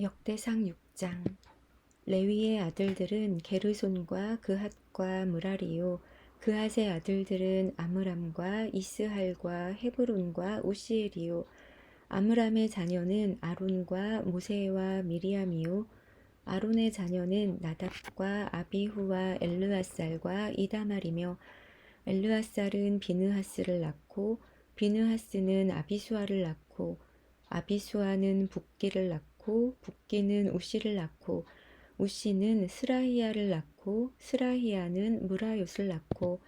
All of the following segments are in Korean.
역대상 6장. 레위의 아들들은 게르손과 그핫과 무라리요. 그핫의 아들들은 아므람과 이스할과 헤브론과 오시엘이요. 아므람의 자녀는 아론과 모세와 미리암이요. 아론의 자녀는 나답과 아비후와 엘르아살과 이다말이며 엘르아살은 비느하스를 낳고 비느하스는 아비수아를 낳고 아비수아는 붓기를 낳고 붓기는 우시를 낳고 우시는 스라히야를 낳고 스라히야는 무라요스를 낳고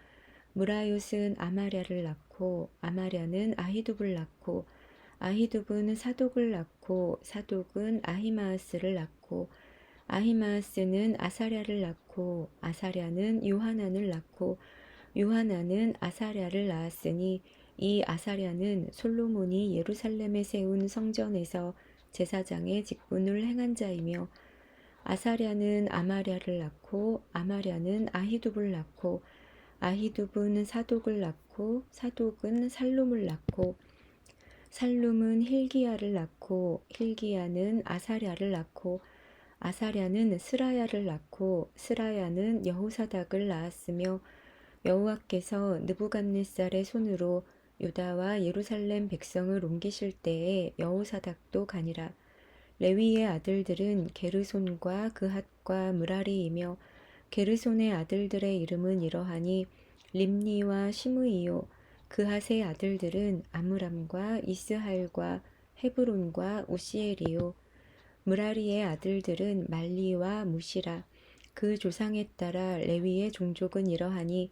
무라요스는 아마랴를 낳고 아마랴는 아히둡을 낳고 아히둡은 사독을 낳고 사독은 아히마아스를 낳고 아히마아스는 아사랴를 낳고 아사랴는 요하난을 낳고 요하난은 아사랴를 낳았으니 이 아사랴는 솔로몬이 예루살렘에 세운 성전에서 제사장의 직분을 행한 자이며 아사랴는 아마랴를 낳고 아마랴는 아히둡을 낳고 아히둡은 사독을 낳고 사독은 살룸을 낳고 살룸은 힐기야를 낳고 힐기야는 아사랴를 낳고 아사랴는 스라야를 낳고 스라야는 여호사닥을 낳았으며 여호와께서 느부갓네살의 손으로 유다와 예루살렘 백성을 옮기실 때에 여호사닥도 가니라. 레위의 아들들은 게르손과 그핫과 무라리이며 게르손의 아들들의 이름은 이러하니 림니와 시므이요. 그핫의 아들들은 아므람과 이스할과 헤브론과 우시엘이요. 무라리의 아들들은 말리와 무시라. 그 조상에 따라 레위의 종족은 이러하니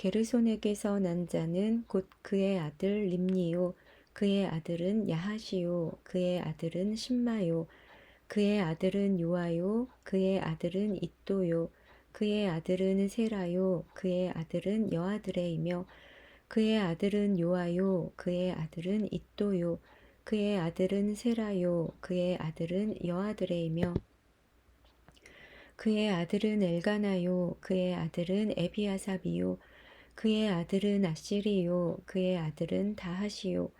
게르손에게서 난 자는 곧 그의 아들 림니요 그의 아들은 야하시요 그의 아들은 신마요 그의 아들은 요아요 그의 아들은 이또요 그의 아들은 세라요 그의 아들은 여아드레이며 그의 아들은 요아요 그의 아들은 이또요 그의 아들은 세라요 그의 아들은 여아드레이며 그의 아들은 엘가나요 그의 아들은 에비아삽이요 그의 아들은 아시리요 그의 아들은 다하시요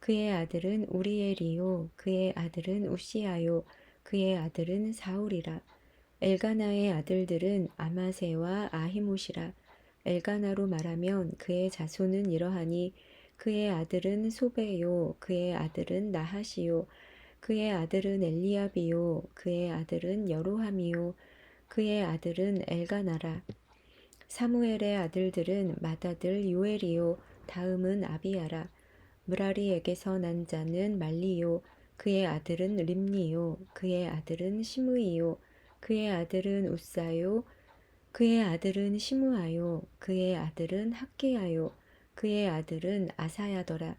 그의 아들은 우리엘이요 그의 아들은 우시아요 그의 아들은 사울이라 엘가나의 아들들은 아마세와 아히못이라 엘가나로 말하면 그의 자손은 이러하니 그의 아들은 소베요 그의 아들은 나하시요 그의 아들은 엘리압이요 그의 아들은 여로함이요 그의 아들은 엘가나라 사무엘의 아들들은 맏아들 요엘이요 다음은 아비야라. 무라리에게서 난 자는 말리요 그의 아들은 림니요 그의 아들은 시므이요 그의 아들은 우사요 그의 아들은 시므아요 그의 아들은 학기야요 그의 아들은 아사야더라.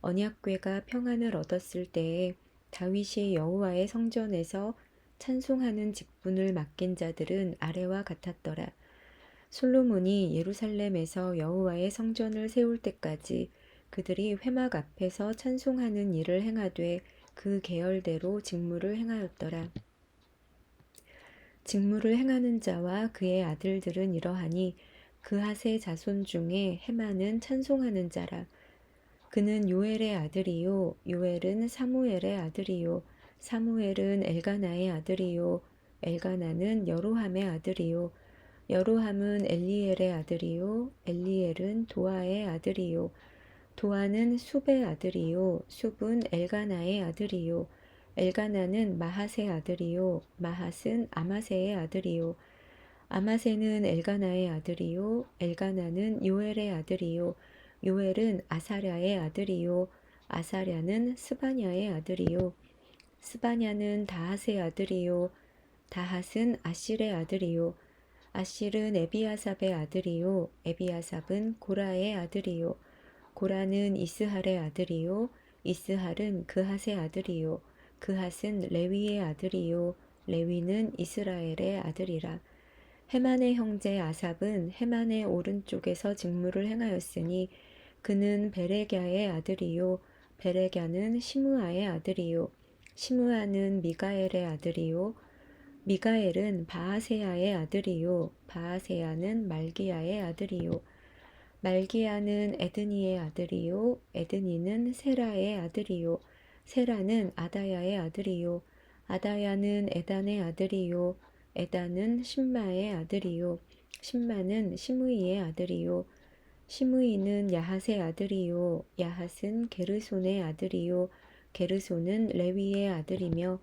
언약궤가 평안을 얻었을 때에 다윗이 여호와의 성전에서 찬송하는 직분을 맡긴 자들은 아래와 같았더라 솔로몬이 예루살렘에서 여호와의 성전을 세울 때까지 그들이 회막 앞에서 찬송하는 일을 행하되 그 계열대로 직무를 행하였더라. 직무를 행하는 자와 그의 아들들은 이러하니 그핫의 자손 중에 해마는 찬송하는 자라. 그는 요엘의 아들이요 요엘은 사무엘의 아들이요 사무엘은 엘가나의 아들이요 엘가나는 여로함의 아들이요 여로함은 엘리엘의 아들이요 엘리엘은 도아의 아들이요 도아는 숲의 아들이요 숲은 엘가나의 아들이요 엘가나는 마핫의 아들이요 마핫은 아마세의 아들이요 아마세는 엘가나의 아들이요 엘가나는 요엘의 아들이요 요엘은 아사랴의 아들이요 아사랴는 스바냐의 아들이요 스바냐는 다핫의 아들이요 다핫은 아실의 아들이요 아실은 에비아삽의 아들이요. 에비아삽은 고라의 아들이요. 고라는 이스할의 아들이요. 이스할은 그핫의 아들이요. 그핫은 레위의 아들이요. 레위는 이스라엘의 아들이라. 헤만의 형제 아삽은 헤만의 오른쪽에서 직무를 행하였으니 그는 베레갸의 아들이요. 베레갸는 시므아의 아들이요. 시므아는 미가엘의 아들이요 미가엘은 바하세야의 아들이요. 바하세야는 말기야의 아들이요. 말기야는 에드니의 아들이요. 에드니는 세라의 아들이요. 세라는 아다야의 아들이요. 아다야는 에단의 아들이요. 에단은 신마의 아들이요. 신마는 시므이의 아들이요. 시므이는 야핫의 아들이요. 야핫은 게르손의 아들이요. 게르손은 레위의 아들이며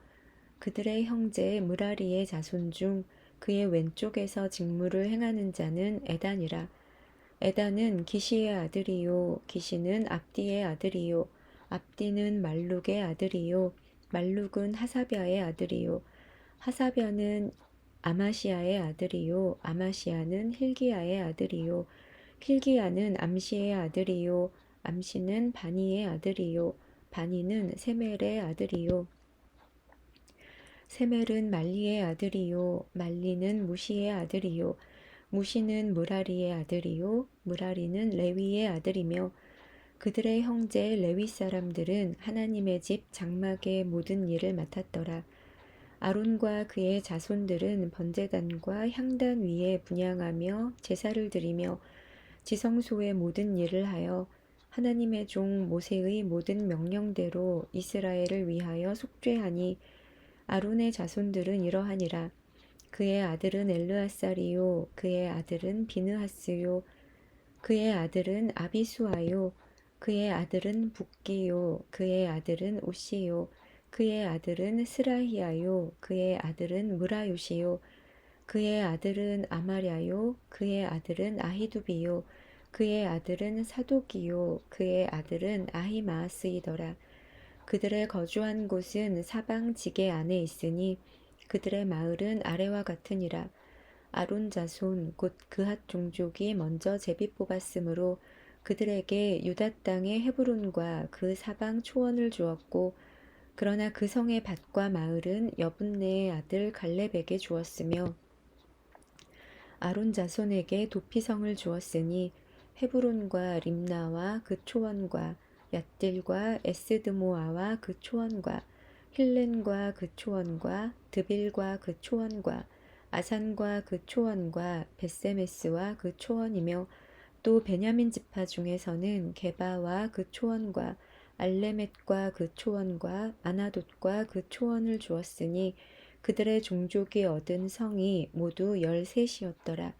그들의 형제 무라리의 자손 중 그의 왼쪽에서 직무를 행하는 자는 에단이라. 에단은 기시의 아들이요 기시는 압디의 아들이요 압디는 말룩의 아들이요 말룩은 하사비아의 아들이요 하사비아는 아마시아의 아들이요 아마시아는 힐기야의 아들이요 힐기야는 암시의 아들이요 암시는 바니의 아들이요 바니는 세멜의 아들이요 세멜은 말리의 아들이요 말리는 무시의 아들이요 무시는 무라리의 아들이요 무라리는 레위의 아들이며 그들의 형제 레위 사람들은 하나님의 집 장막의 모든 일을 맡았더라. 아론과 그의 자손들은 번제단과 향단 위에 분양하며 제사를 드리며 지성소의 모든 일을 하여 하나님의 종 모세의 모든 명령대로 이스라엘을 위하여 속죄하니 아론의 자손들은 이러하니라. 그의 아들은 엘르아살이요 그의 아들은 비느하스요 그의 아들은 아비수아요 그의 아들은 북기요 그의 아들은 우시요 그의 아들은 스라히야요 그의 아들은 무라요시요 그의 아들은 아마랴요 그의 아들은 아히두비요 그의 아들은 사독이요 그의 아들은 아히마스이더라 그들의 거주한 곳은 사방 지게 안에 있으니 그들의 마을은 아래와 같으니라. 아론 자손 곧 그핫 종족이 먼저 제비 뽑았으므로 그들에게 유다 땅의 헤브론과 그 사방 초원을 주었고 그러나 그 성의 밭과 마을은 여분네의 아들 갈렙에게 주었으며 아론 자손에게 도피성을 주었으니 헤브론과 림나와 그 초원과 얏딜과 에스드모아와 그 초원과 힐렌과 그 초원과 드빌과 그 초원과 아산과 그 초원과 베세메스와 그 초원이며 또 베냐민 지파 중에서는 게바와 그 초원과 알레멧과 그 초원과 아나돗과 그 초원을 주었으니 그들의 종족이 얻은 성이 모두 열셋이었더라.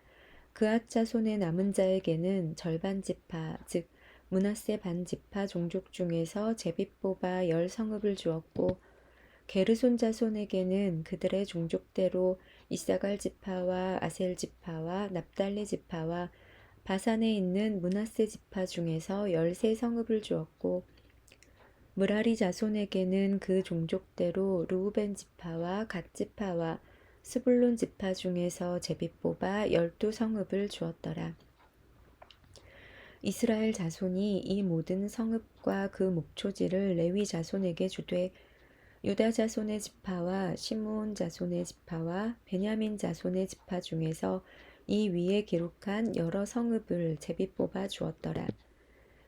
그앗 자손의 남은 자에게는 절반 지파 즉 문하세 반 지파 종족 중에서 제비 뽑아 열 성읍을 주었고 게르손 자손에게는 그들의 종족대로 이사갈 지파와 아셀 지파와 납달리 지파와 바산에 있는 문하세 지파 중에서 열세 성읍을 주었고 무라리 자손에게는 그 종족대로 루우벤 지파와 갓 지파와 스불론 지파 중에서 제비 뽑아 열두 성읍을 주었더라. 이스라엘 자손이 이 모든 성읍과 그 목초지를 레위 자손에게 주되 유다 자손의 지파와 시므온 자손의 지파와 베냐민 자손의 지파 중에서 이 위에 기록한 여러 성읍을 제비 뽑아 주었더라.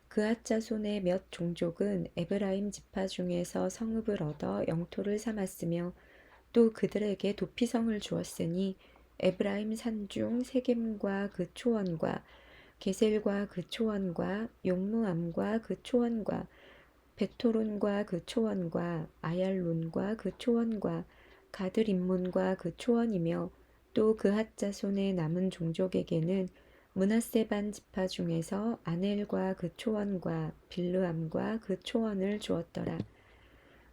그앗 자손의 몇 종족은 에브라임 지파 중에서 성읍을 얻어 영토를 삼았으며 또 그들에게 도피성을 주었으니 에브라임 산중 세겜과 그 초원과 게셀과 그 초원과 용무암과 그 초원과 베토론과 그 초원과 아얄론과 그 초원과 가드림몬과 그 초원이며 또 그 핫 자손의 남은 종족에게는 문하세반 지파 중에서 아넬과 그 초원과 빌르암과 그 초원을 주었더라.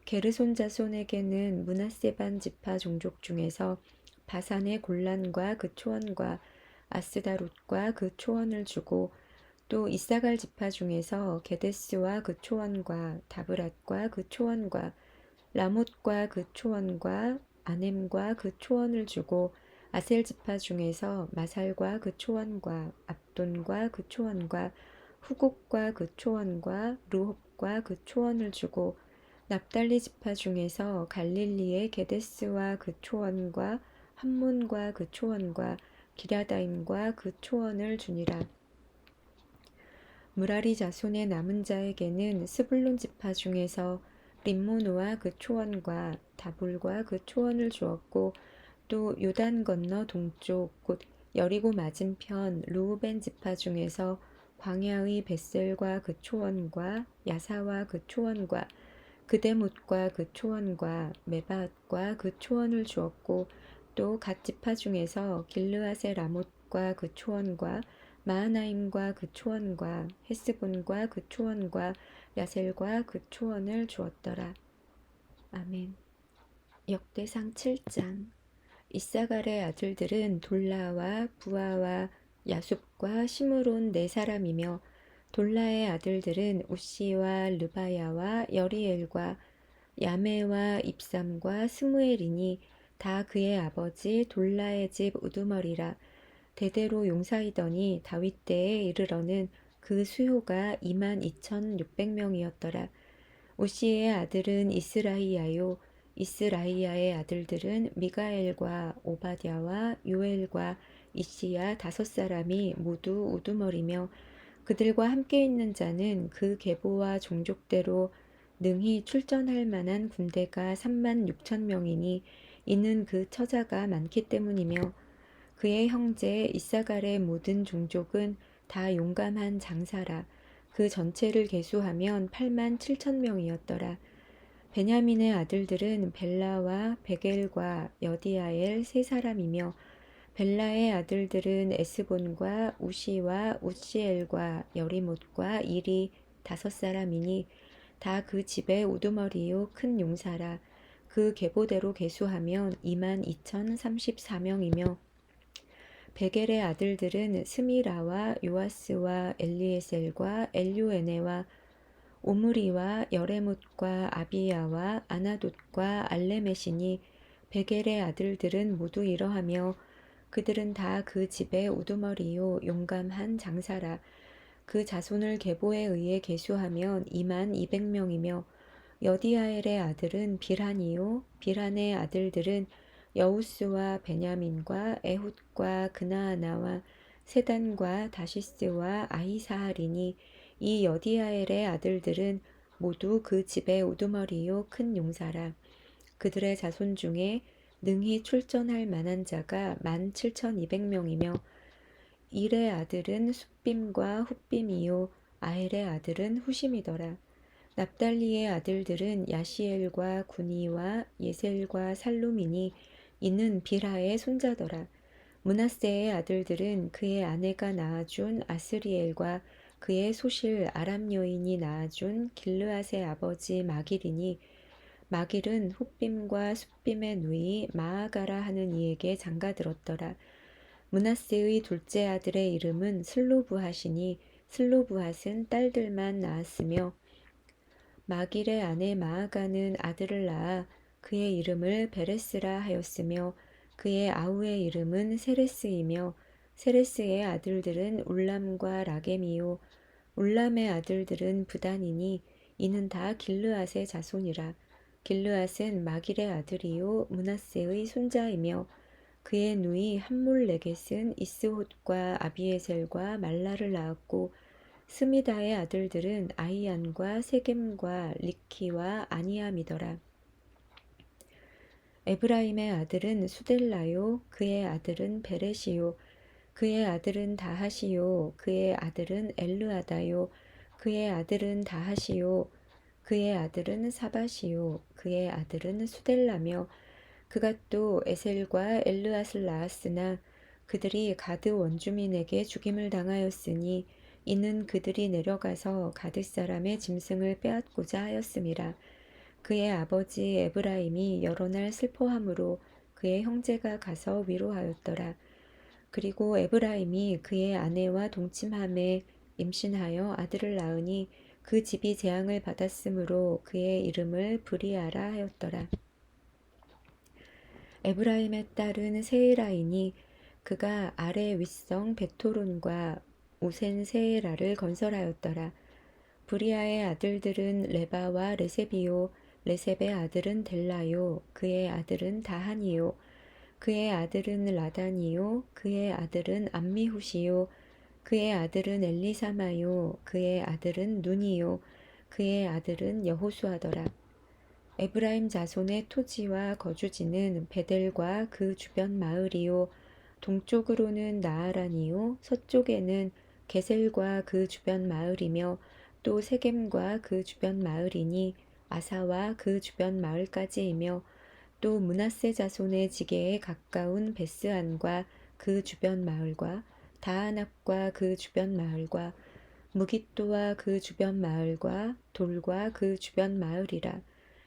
게르손 자손에게는 문하세반 지파 종족 중에서 바산의 골란과 그 초원과 아스다 롯과 그 초원을 주고 또 이사갈 지파 중에서 게데스와 그 초원과 다브랏과 그 초원과 라못과 그 초원과 아넴과 그 초원을 주고 아셀 지파 중에서 마살과 그 초원과 압돈과 그 초원과 후곡과 그 초원과 루홉과 그 초원을 주고 납달리 지파 중에서 갈릴리의 게데스와 그 초원과 함몬과 그 초원과 기라다임과 그 초원을 주니라. 무라리 자손의 남은 자에게는 스불론 지파 중에서 림모노와 그 초원과 다불과 그 초원을 주었고 또 요단 건너 동쪽 곧 여리고 맞은편 루우벤 지파 중에서 광야의 벳셀과 그 초원과 야사와 그 초원과 그대못과 그 초원과 메바앗과 그 초원을 주었고 또갓 지파 중에서 길르앗의 라못과 그 초원과 마하나임과 그 초원과 헤스본과 그 초원과 야셀과 그 초원을 주었더라. 아멘. 역대상 7장 이사갈의 아들들은 돌라와 부하와 야숲과 시므론 네 사람이며 돌라의 아들들은 우시와 르바야와 여리엘과 야메와 입삼과 스무엘이니 다 그의 아버지 돌라의 집 우두머리라 대대로 용사이더니 다윗 때에 이르러는 그 수요가 2만 2,600명이었더라. 우시의 아들은 이스라이야요 이스라이야의 아들들은 미가엘과 오바댜와 요엘과 이시야 다섯 사람이 모두 우두머리며 그들과 함께 있는 자는 그 계보와 종족대로 능히 출전할 만한 군대가 3만 6천 명이니 이는 그 처자가 많기 때문이며 그의 형제 이사갈의 모든 종족은 다 용감한 장사라 그 전체를 계수하면 8만 7천 명이었더라. 베냐민의 아들들은 벨라와 베겔과 여디아엘 세 사람이며 벨라의 아들들은 에스본과 우시와 우시엘과 여리못과 일이 다섯 사람이니 다 그 집의 우두머리요 큰 용사라 그 계보대로 계수하면 2만 2,034명이며 베겔의 아들들은 스미라와 요아스와 엘리에셀과 엘요에네와 오므리와 여레못과 아비야와 아나돗과 알레메시니 베겔의 아들들은 모두 이러하며 그들은 다 그 집의 우두머리요 용감한 장사라. 그 자손을 계보에 의해 계수하면 2만 200명이며 여디아엘의 아들은 비란이요 비란의 아들들은 여우스와 베냐민과 에훗과 그나아나와 세단과 다시스와 아히사할이니 이 여디아엘의 아들들은 모두 그 집의 우두머리요 큰 용사라 그들의 자손 중에 능히 출전할 만한 자가 만 칠천이백 명이며 일의 아들은 숫빔과 훗빔이요 아헬의 아들은 후심이더라. 납달리의 아들들은 야시엘과 구니와 예셀과 살루미니 이는 비라의 손자더라. 문하세의 아들들은 그의 아내가 낳아준 아스리엘과 그의 소실 아람 여인이 낳아준 길르앗의 아버지 마길이니 마길은 훗빔과 숫빔의 누이 마아가라 하는 이에게 장가들었더라. 문하세의 둘째 아들의 이름은 슬로브하시니 슬로브핫은 딸들만 낳았으며 마길의 아내 마아가는 아들을 낳아 그의 이름을 베레스라 하였으며 그의 아우의 이름은 세레스이며 세레스의 아들들은 울람과 라겜이요. 울람의 아들들은 부단이니 이는 다 길르앗의 자손이라. 길르앗은 마길의 아들이요. 문하세의 손자이며 그의 누이 함몰레겟은 이스홑과 아비에셀과 말라를 낳았고 스미다의 아들들은 아이안과 세겜과 리키와 아니암이더라. 에브라임의 아들은 수델라요 그의 아들은 베레시요 그의 아들은 다하시요 그의 아들은 엘르아다요 그의 아들은 다하시요 그의 아들은 사바시요 그의 아들은 수델라며 그가 또 에셀과 엘르앗을 낳았으나 그들이 가드 원주민에게 죽임을 당하였으니 이는 그들이 내려가서 가드 사람의 짐승을 빼앗고자 하였음이라 그의 아버지 에브라임이 여러 날 슬퍼함으로 그의 형제가 가서 위로하였더라 그리고 에브라임이 그의 아내와 동침함에 임신하여 아들을 낳으니 그 집이 재앙을 받았으므로 그의 이름을 브리아라 하였더라. 에브라임의 딸은 세에라이니 그가 아래 윗성 베토론과 우센 세에라를 건설하였더라. 브리아의 아들들은 레바와 레세비요. 레셉의 아들은 델라요. 그의 아들은 다한이요. 그의 아들은 라단이요. 그의 아들은 암미후시요. 그의 아들은 엘리사마요. 그의 아들은 눈이요. 그의 아들은 여호수아더라. 에브라임 자손의 토지와 거주지는 베델과 그 주변 마을이요. 동쪽으로는 나아란이요. 서쪽에는 게셀과 그 주변 마을이며 또 세겜과 그 주변 마을이니 아사와 그 주변 마을까지이며 또 문하세 자손의 지게에 가까운 베스안과 그 주변 마을과 다하납과 그 주변 마을과 무깃도와 그 주변 마을과 돌과 그 주변 마을이라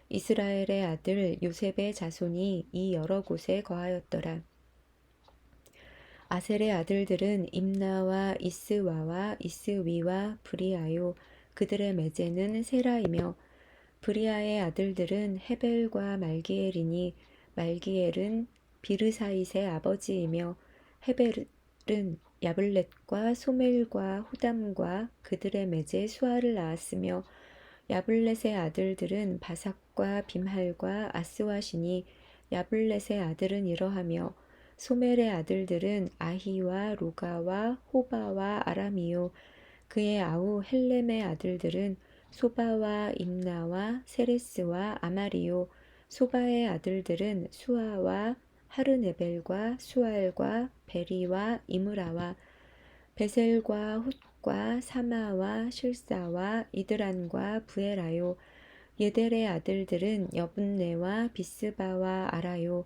이스라엘의 아들 요셉의 자손이 이 여러 곳에 거하였더라. 아셀의 아들들은 임나와 이스와와 이스위와 브리아요. 그들의 매제는 세라이며 브리아의 아들들은 헤벨과 말기엘이니 말기엘은 비르사잇의 아버지이며 헤벨은 야블렛과 소멜과 후담과 그들의 매제 수아를 낳았으며 야블렛의 아들들은 바삭과 빔할과 아스와시니 야블렛의 아들은 이러하며 소멜의 아들들은 아히와 로가와 호바와 아람이요. 그의 아우 헬렘의 아들들은 소바와 임나와 세레스와 아마리요. 소바의 아들들은 수아와 하르네벨과 수알과 베리와 이므라와 베셀과 훗과 사마와 실사와 이드란과 부에라요. 예델의 아들들은 여분네와 비스바와 아라요